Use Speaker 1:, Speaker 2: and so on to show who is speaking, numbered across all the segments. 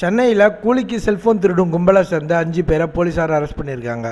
Speaker 1: சென்னையில் கூலிக்கு செல்ஃபோன் திருடும் கும்பலை சேர்ந்த அஞ்சு பேரை போலீஸார் அரெஸ்ட் பண்ணியிருக்காங்க.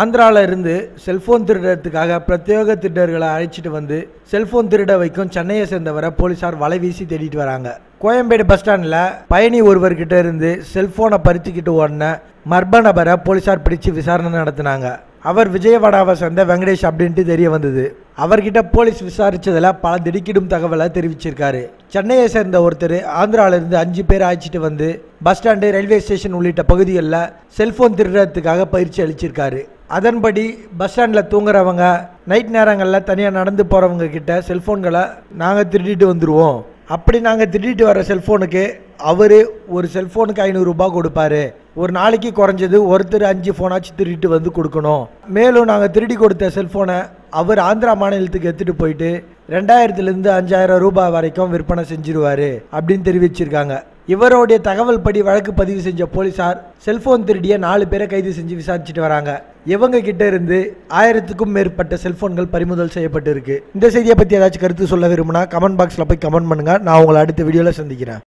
Speaker 1: ஆந்திராவில் இருந்து செல்ஃபோன் திருடுறதுக்காக பிரத்யேக திருடர்களை அழைச்சிட்டு வந்து செல்ஃபோன் திருட வைக்கும் சென்னையை சேர்ந்தவரை போலீஸார் வலை வீசி தேடிட்டு வராங்க. கோயம்பேடு பஸ் ஸ்டாண்டில் பயணி ஒருவர்கிட்ட இருந்து செல்ஃபோனை பறிச்சுக்கிட்டு ஓடின மர்ம நபரை போலீஸார் பிடிச்சு விசாரணை நடத்தினாங்க. அவர் விஜயவாடாவை சேர்ந்த வெங்கடேஷ் அப்படின்ட்டு தெரிய வந்தது. அவர்கிட்ட போலீஸ் விசாரித்ததில் பல திடுக்கிடும் தகவலை தெரிவிச்சிருக்காரு. சென்னையை சேர்ந்த ஒருத்தர் ஆந்திராவிலிருந்து அஞ்சு பேர் அழைச்சிட்டு வந்து பஸ் ஸ்டாண்டு ரயில்வே ஸ்டேஷன் உள்ளிட்ட பகுதிகளில் செல்ஃபோன் திருடுறதுக்காக பயிற்சி அளிச்சிருக்காரு. அதன்படி பஸ் ஸ்டாண்டில் தூங்குறவங்க நைட் நேரங்களில் தனியாக நடந்து போகிறவங்க கிட்ட செல்ஃபோன்களை நாங்கள் திருடிட்டு வந்துடுவோம் அப்படி நாங்கள் திருடிட்டு வர செல்ஃபோனுக்கு அவர் ஒரு செல்ஃபோனுக்கு ஐநூறுரூபா கொடுப்பாரு. ஒரு நாளைக்கு குறைஞ்சது ஒருத்தர் அஞ்சு ஃபோனாச்சும் திருடிட்டு வந்து கொடுக்கணும். மேலும் நாங்கள் திருடி கொடுத்த செல்ஃபோனை அவர் ஆந்திரா மாநிலத்துக்கு எடுத்துகிட்டு போயிட்டு ரெண்டாயிரத்துலேருந்து அஞ்சாயிரம் ரூபாய் வரைக்கும் விற்பனை செஞ்சிருவார் அப்படின்னு தெரிவிச்சிருக்காங்க. இவருடைய தகவல் படி வழக்கு பதிவு செஞ்ச போலீசார் செல்போன் திருடிய நாலு பேரை கைது செஞ்சு விசாரிச்சுட்டு வராங்க. இவங்க கிட்ட இருந்து ஆயிரத்துக்கும் மேற்பட்ட செல்போன்கள் பறிமுதல் செய்யப்பட்டிருக்கு. இந்த செய்தியை பற்றி ஏதாச்சும் கருத்து சொல்ல விரும்புனா கமெண்ட் பாக்ஸில் போய் கமெண்ட் பண்ணுங்கள் நான் உங்களை அடுத்த வீடியோவில் சந்திக்கிறேன்.